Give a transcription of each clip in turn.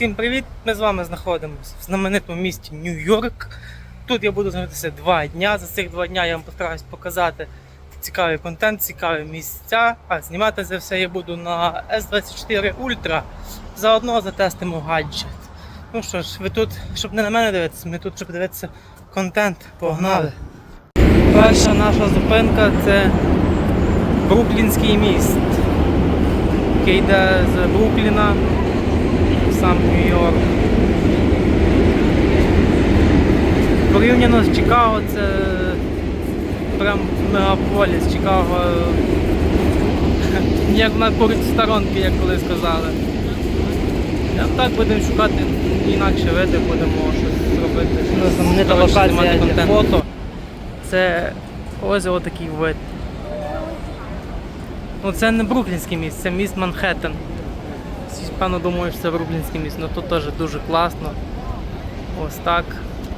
Всім привіт! Ми з вами знаходимося в знаменитому місті Нью-Йорк. Тут я буду знаходитися два дня. За цих два дня я вам постараюсь показати цікавий контент, цікаві місця. А знімати це все я буду на S24 Ultra. Заодно затестимо гаджет. Ну що ж, ви тут, щоб не на мене дивитися, ми тут, щоб дивитися контент. Погнали! Перша наша зупинка це Бруклінський міст, який йде з Брукліна сам Нью-Йорк. Порівняно з Чикаго це прям мегаполіс. Чикаго як на курить сторонки, як колись сказали. А так будемо шукати інакше види, будемо щось робити. Ну, знаменита локація для фото. Це ось отакий вид. Ну це не Бруклінський міст, це міст Манхеттен. Всі, Певно думаю, що це Бруклінський міст, але тут теж дуже класно. Ось так.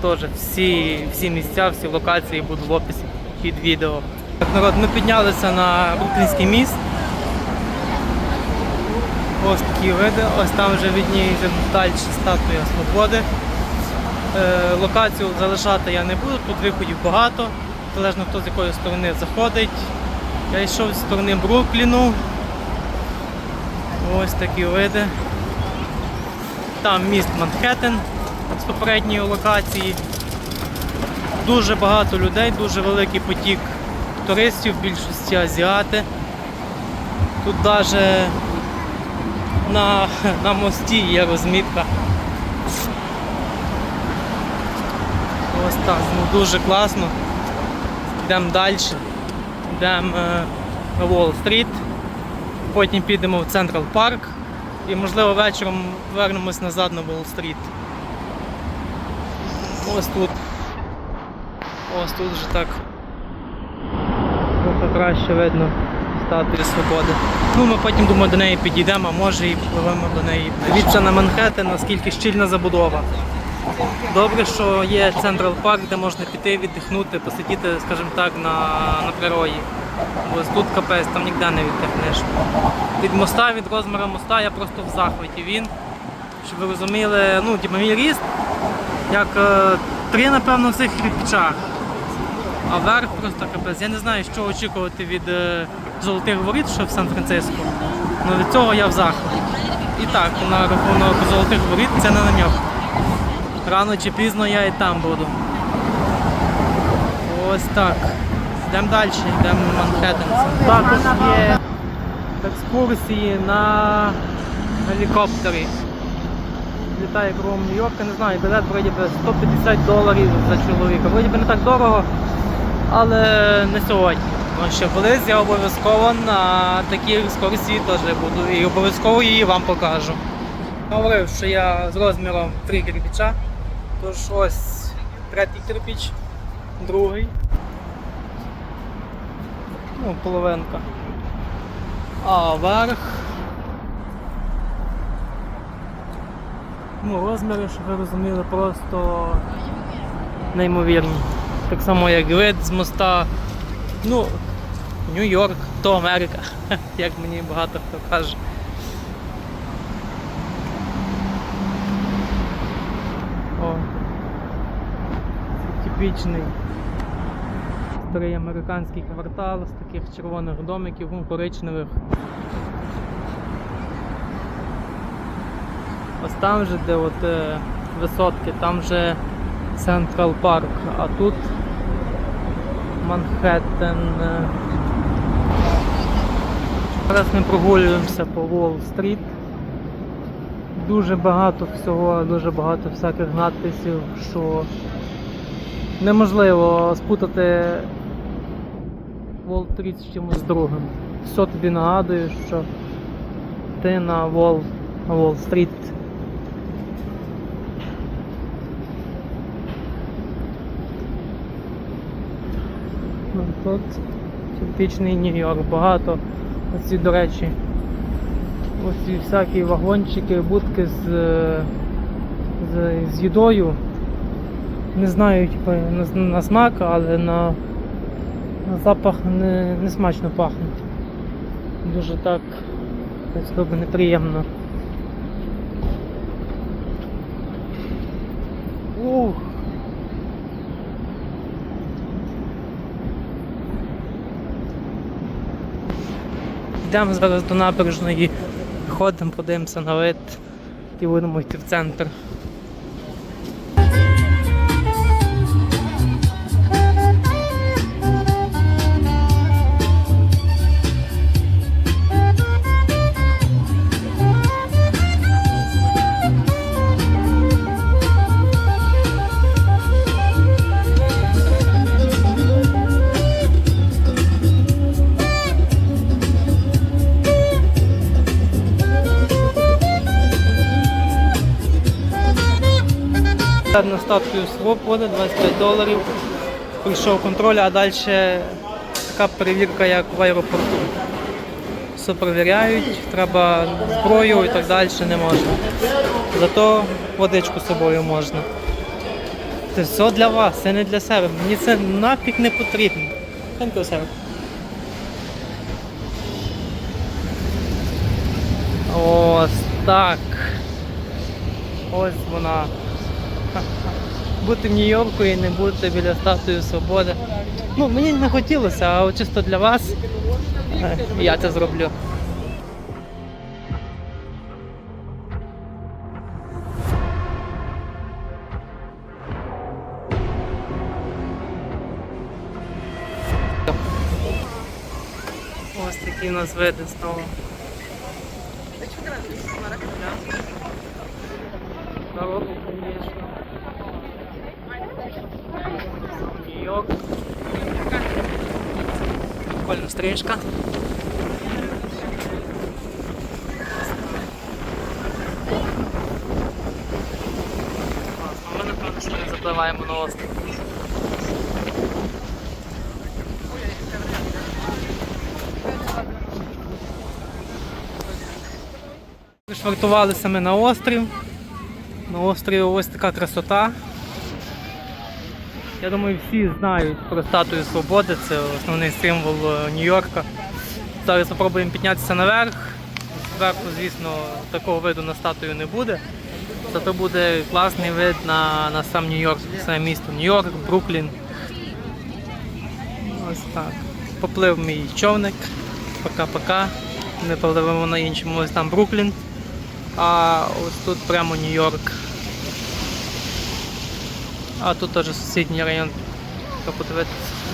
Теж всі, всі місця, всі локації будуть в описі під відео. Так, народ, ми піднялися на Бруклінський міст. Ось такі види, ось там вже видніється далі статуя Свободи. Е, локацію залишати я не буду, тут виходів багато, залежно хто з якої сторони заходить. Я йшов з сторони Брукліну. Ось такі види. Там міст Манхеттен з попередньої локації. Дуже багато людей, дуже великий потік туристів, в більшості азіати. Тут навіть на, на мості є розмітка. Ось так, ну дуже класно. Йдемо далі. Йдемо е, на Уолл-стріт, потім підемо в Централ Парк і можливо вечором вернемось назад на Уолл-стріт. Ось тут. Ось тут вже так. Трохи краще видно статую свободи. Ну ми потім думаю до неї підійдемо, а може і пливемо до неї. Дивіться на Манхеттен, наскільки щільна забудова. Добре, що є Централ Парк, де можна піти, віддихнути, посидіти, скажімо так, на, на природі. Ось тут капець, там ніде не віддихнеш. Від моста, від розміру моста я просто в захваті. Він, щоб ви розуміли, ну, типу, мій ріст, як е, три, напевно, в цих кирпичах. А верх просто капець. Я не знаю, що очікувати від е, золотих воріт, що в Сан-Франциско. Ну від цього я в захваті. І так, на рахунок золотих воріт це не намек. Рано чи пізно я і там буду. Ось так. Йдемо далі, йдемо в Манхеттен. Також є екскурсії на гелікоптері. Літає кругом Нью-Йорка, не знаю, білет вроді би 150 доларів за чоловіка. Вроді би не так дорого, але не сьогодні. Тому що колись я обов'язково на такі екскурсії теж буду і обов'язково її вам покажу. Говорив, що я з розміром 3 кирпича. Тож ось третій кирпич, другий. Ну, половинка. А верх. Ну, розміри, щоб ви розуміли, просто неймовірні. Так само як вид з моста. Ну, Нью-Йорк, то Америка, як мені багато хто каже. О. Типічний старий американський квартал з таких червоних домиків, ну, коричневих. Ось там же, де от е, висотки, там вже Централ Парк, а тут Манхеттен. е. Зараз ми прогулюємося по Уолл-стріт. Дуже багато всього, дуже багато всяких надписів, що неможливо спутати Уолл-стріт з чимось другим. Все тобі нагадує, що ти на Уолл на Уолл-стріт. Ну, Тут типічний Нью-Йорк, багато. Оці, до речі, оці всякі вагончики, будки з, з, з їдою. Не знаю типу, на, на смак, але на, запах не, не смачно пахнуть. Дуже так, так сказати, неприємно. Ух. Йдемо зараз до набережної, ходимо, подивимося на вид і будемо йти в центр. На статую свободи 25 доларів. Прийшов контроль, а далі така перевірка, як в аеропорту. Все перевіряють, треба зброю і так далі не можна. Зато водичку з собою можна. Це все для вас, це не для себе. Мені це нафіг не потрібно. Thank you. Ось так. Ось вона. Бути в Нью-Йорку і не бути біля статуї свободи. Ну, мені не хотілося, а чисто для вас е, я це зроблю. Ось такі у нас види знову. Народу, звісно. Нью-Йорк. Прикольна стрижка. Ми напевно сьогодні запливаємо на острів. Пришвартувалися ми на острів. Острові ось така красота. Я думаю, всі знають про статую свободи, це основний символ е, Нью-Йорка. Зараз спробуємо піднятися наверх. Зверху, звісно, такого виду на статую не буде. Зато буде класний вид на, на сам Нью-Йорк, саме місто Нью-Йорк, Бруклін. Ось так. Поплив мій човник. Пока-пока. Ми попливемо на іншому, ось там Бруклін. А ось тут прямо Нью-Йорк. А тут теж сусідній район.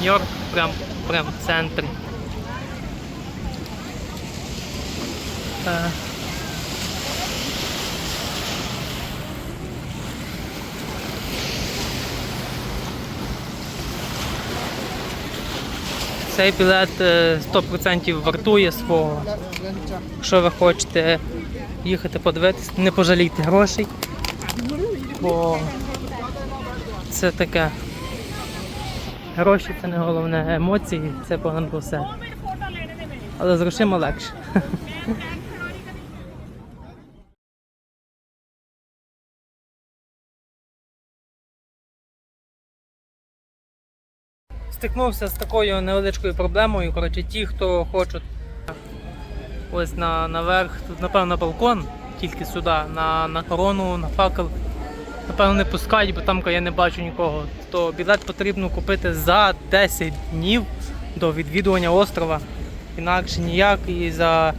Нью-Йорк прям, прям в центрі. Е. Цей білет е, 100% вартує свого. Якщо ви хочете їхати подивитися, не пожалійте грошей, бо це таке. Гроші це не головне, емоції це погано все. Але з грошима легше. Стикнувся з такою невеличкою проблемою. Коротше, ті, хто хочуть ось на, наверх, тут напевно балкон, тільки сюди, на, на корону, на факел. Напевно, не пускають, бо там я не бачу нікого. То білет потрібно купити за 10 днів до відвідування острова. Інакше ніяк і за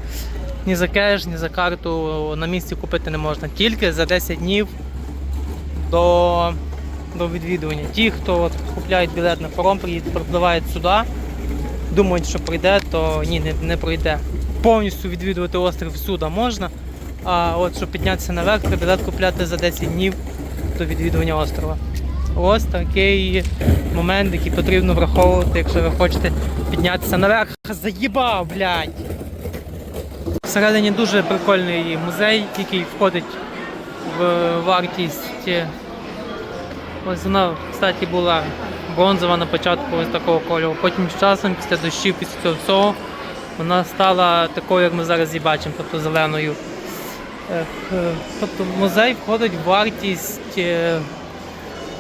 ні за кеш, ні за карту на місці купити не можна. Тільки за 10 днів до, до відвідування. Ті, хто от, купляють білет на паром, припливають сюди, думають, що пройде, то ні, не, не пройде. Повністю відвідувати острів всюди можна. А от щоб піднятися наверх, треба білет купляти за 10 днів до відвідування острова. Ось такий момент, який потрібно враховувати, якщо ви хочете піднятися наверх. Заїбав, блядь! Всередині дуже прикольний музей, який входить в вартість. Ось вона, кстати, була бронзова на початку ось такого кольору. Потім з часом, після дощів, після цього всього, вона стала такою, як ми зараз її бачимо, тобто зеленою. Тобто музей входить в вартість е,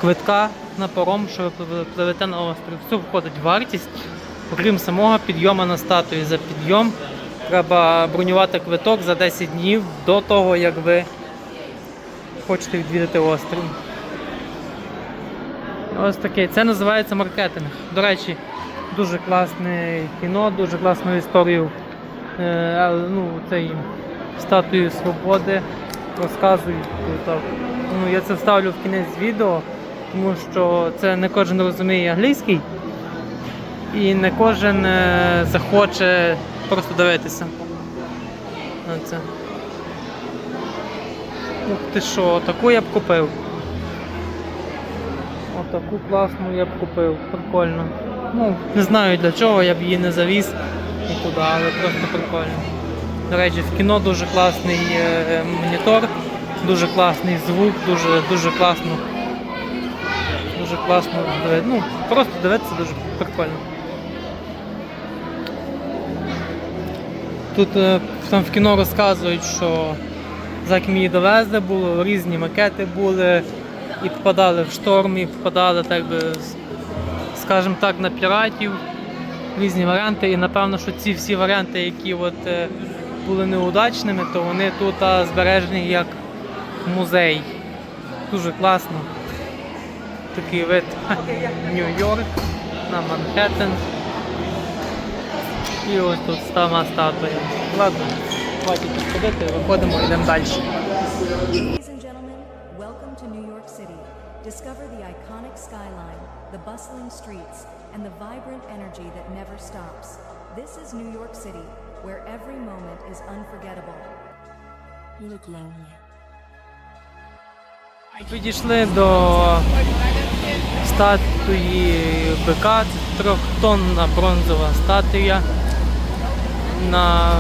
квитка на паром, що ви пливете на острів. Все входить в вартість, окрім самого підйому на статую. За підйом треба бронювати квиток за 10 днів до того, як ви хочете відвідати острів. Ось таке. Це називається маркетинг. До речі, дуже класне кіно, дуже класну історію. Е, ну, цей статую свободи розказують. Так. Ну, я це вставлю в кінець відео, тому що це не кожен розуміє англійський і не кожен е, захоче просто дивитися. на це. Ух ти що, таку я б купив. Отаку класну я б купив, прикольно. Ну, не знаю для чого, я б її не завіз і туди, але просто прикольно. До речі, в кіно дуже класний е, монітор, дуже класний звук, дуже, дуже класно. Дуже класно. Ну, просто дивитися дуже прикольно. Тут е, там в кіно розказують, що як ми довезли, було різні макети були, і попадали в шторм, і попадали, так би, скажімо так, на піратів. Різні варіанти. І напевно, що ці всі варіанти, які от, е, були неудачними, то вони тут збережені як музей. Дуже класно. Такий вид Нью-Йорк на Манхеттен. І ось тут сама статуя. Ладно, хватить тут ходити, виходимо, йдемо далі. Discover the iconic skyline, the bustling streets, and the vibrant energy that never stops. This is New York City, where every moment is unforgettable. You look lonely. Підійшли до статуї бика, це трьохтонна бронзова статуя, на...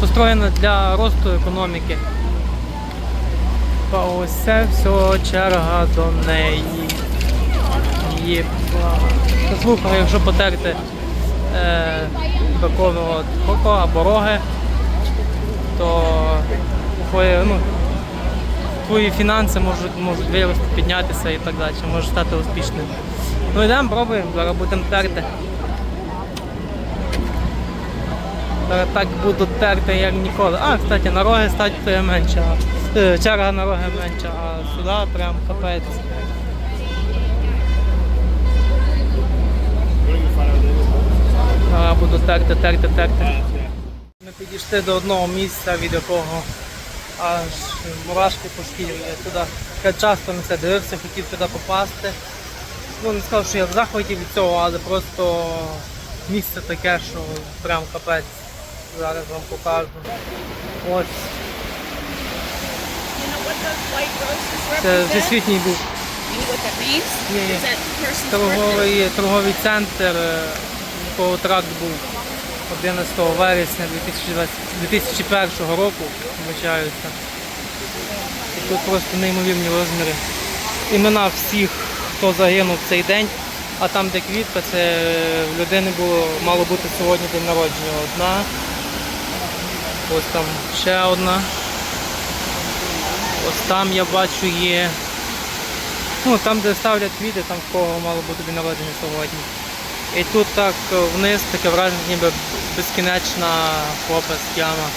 построєна для росту економіки. А ось це все черга до неї. Єпа. Слухай, якщо потерти е, от коко або роги, то твоє, ну, твої фінанси можуть, можуть вирости, піднятися і так далі, можеш стати успішним. Ну йдемо, пробуємо, зараз будемо терти. Зараз так буду терти, як ніколи. А, кстати, на роги стать менше, е, черга на роги менша, а сюди прям капець. Зараз буду терти, терти, терти. Ми підійшли до одного місця, від якого аж мурашки по шкірі. Я туди я часто на це дивився, хотів туди попасти. Ну не сказав, що я в захваті від цього, але просто місце таке, що прям капець. Зараз вам покажу. Ось. Це всесвітній був торговий, торговий центр, е, тракт був 11 вересня 2020 2001 року, вибачаюся. І тут просто неймовірні розміри. Імена всіх, хто загинув в цей день, а там, де квітка, це в людини було, мало бути сьогодні день народження. Одна. Ось там ще одна. Ось там я бачу є. Ну, там, де ставлять квіти, там в кого мало бути день народження сьогодні. І тут так е, вниз таке враження, ніби безкінечна пропасть, яма.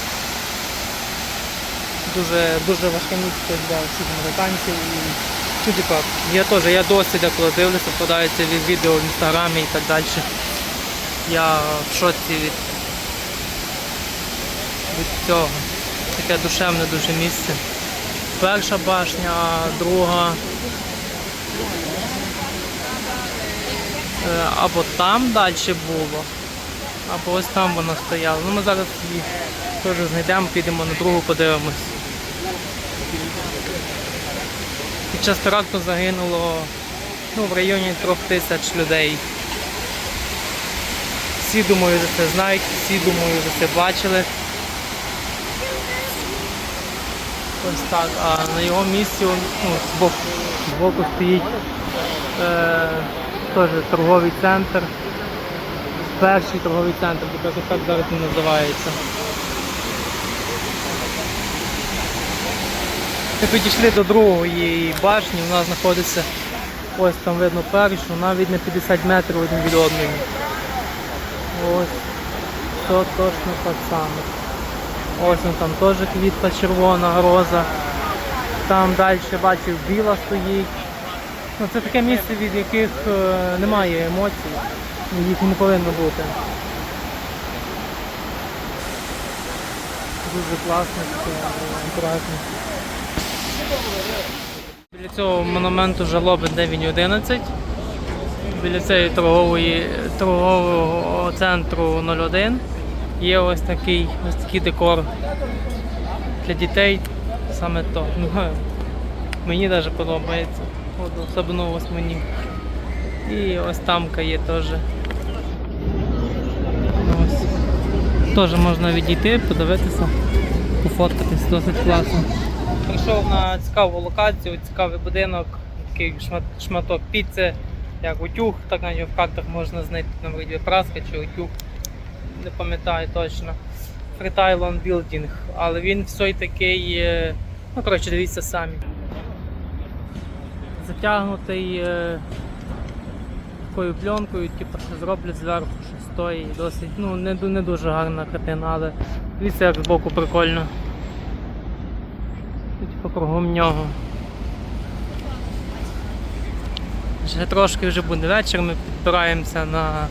Дуже, дуже важке місце для всіх американців. І, ну, типа, я теж, я досі деколи дивлюся, подаються від відео в інстаграмі і так далі. Я в шоці від, від цього. Таке душевне дуже місце. Перша башня, друга. Або там далі було, або ось там вона стояла. Ну ми зараз її теж знайдемо, підемо на другу, подивимось. Під час теракту загинуло ну, в районі трьох тисяч людей. Всі, думаю, за це знають, всі, думаю, за це бачили. Ось так. А на його місці ну, збоку, збоку стоїть е, теж торговий центр. Перший торговий центр, тепер так зараз він називається. Ми підійшли до другої башні, вона знаходиться ось там видно першу, навіть на 50 метрів один від одної. Ось все точно так само. Ось он там теж квітка червона, роза. Там далі бачив біла стоїть. Ну, це таке місце, від яких е, немає емоцій, їх не повинно бути. Дуже класно, акуратно. Біля цього монументу жалоби 911. Біля цієї торгової, торгового центру 01 є ось такий, ось такий декор для дітей. Саме то. Ну, мені навіть подобається. От, особливо ось мені. І ось тамка є теж. Ось. Теж можна відійти, подивитися, пофоткатись, досить класно. Прийшов на цікаву локацію, цікавий будинок, такий шмат, шматок піци, як утюг, так навіть в картах можна знайти там вроді праска чи утюг, не пам'ятаю точно. Thailand Building, але він все такий, ну коротше, дивіться самі. Затягнутий е, такою пленкою, типу, що зроблять зверху, що стоїть, досить, ну не, не дуже гарна картина, але дивіться, як збоку прикольно. Типу кругом нього. Вже трошки вже буде вечір, ми підбираємося на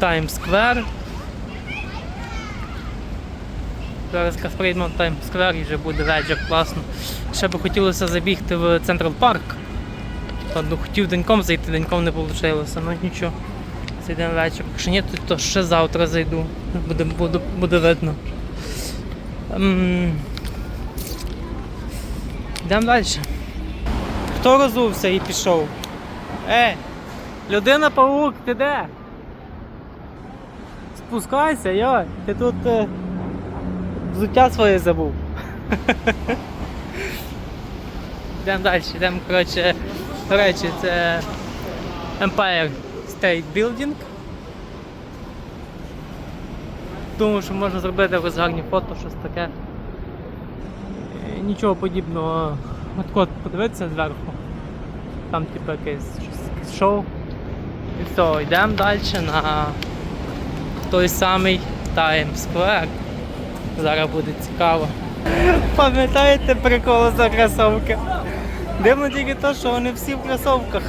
Square. Зараз якраз прийдемо Square і вже буде вечір, класно. Ще би хотілося забігти в Park. Та, ну, хотів деньком зайти, деньком не вийшло, ну нічого. Зайдемо вечір. Якщо ні, то, ще завтра зайду. Буде, буде, буде видно. Ем... Йдемо далі. Хто розувся і пішов? Ей, людина паук, ти де? Спускайся, йой, ти тут е, взуття своє забув. Йдемо далі, йдемо, коротше, до речі, це Empire State Building. Думаю, що можна зробити якось гарні фото, щось таке. Нічого подібного. От подивитися зверху. Там типу якесь шоу. І все, йдемо далі на той самий Times Square. Зараз буде цікаво. Пам'ятаєте прикол за кросовки? Дивно тільки те, що вони всі в кросовках.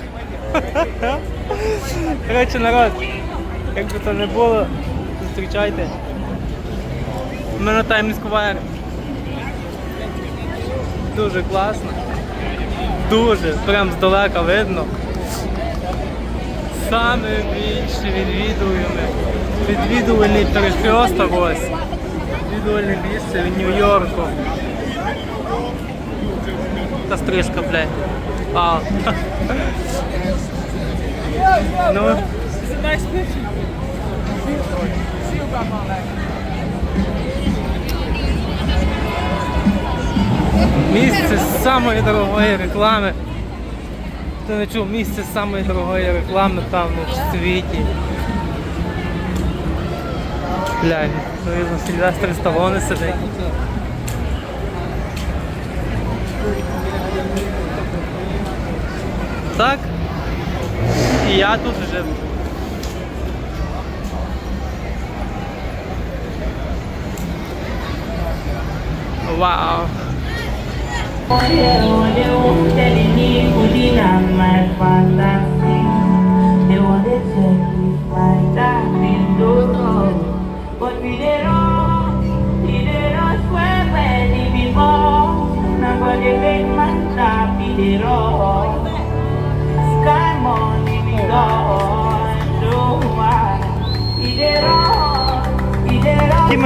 Коротше, народ, як би то не було, зустрічайте. Ми на Times Square. Дуже класно. Дуже, прям здалека видно. Саме більше відвідуємо. Відвідувальний перехресток ось. Відвідувальне місце в Нью-Йорку. Та стрижка, блядь. Вау. ну, місце з самої дорогої реклами. Ти не чув місце з самої дорогої реклами там в світі. Глянь, ну видно, Сильвестр Сталоне сидить. Так. І я тут вже. Вау. telling me putting on my fantasy. They want to check if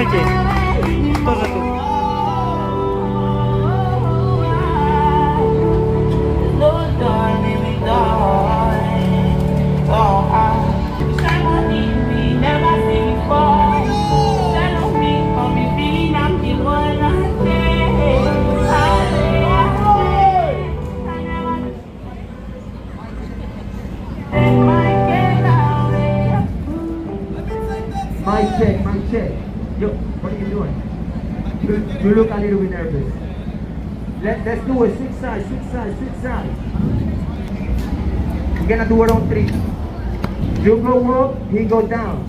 Thank. Look a little bit nervous. Let, let's do it. Six sides, six sides, six sides. We're gonna do it on three. You go up, he go down.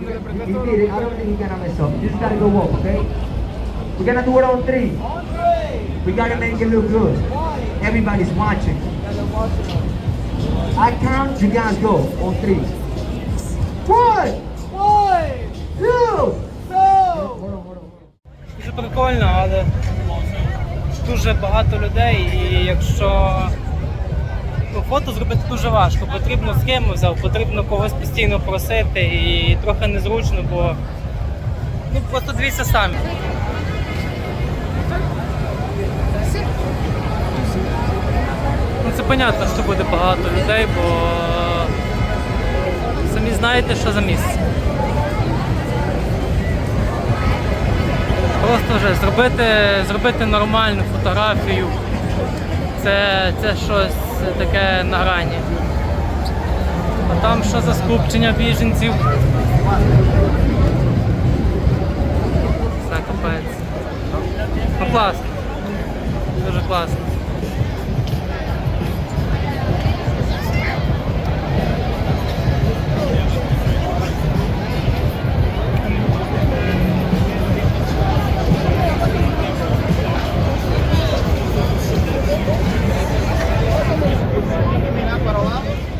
He, he did it. I don't think he's gonna mess up. You just gotta go up, okay? We're gonna do it on three. We gotta make it look good. Everybody's watching. I count, you guys go on three. Прикольно, але дуже багато людей і якщо ну, фото зробити дуже важко, потрібно ким взяв, потрібно когось постійно просити і трохи незручно, бо ну просто дивіться самі. Ну це понятно, що буде багато людей, бо самі знаєте, що за місце. Просто вже зробити, зробити нормальну фотографію. Це, це щось таке на грані. А там що за скупчення біженців? Це капець. Ну класно. Дуже класно. परवा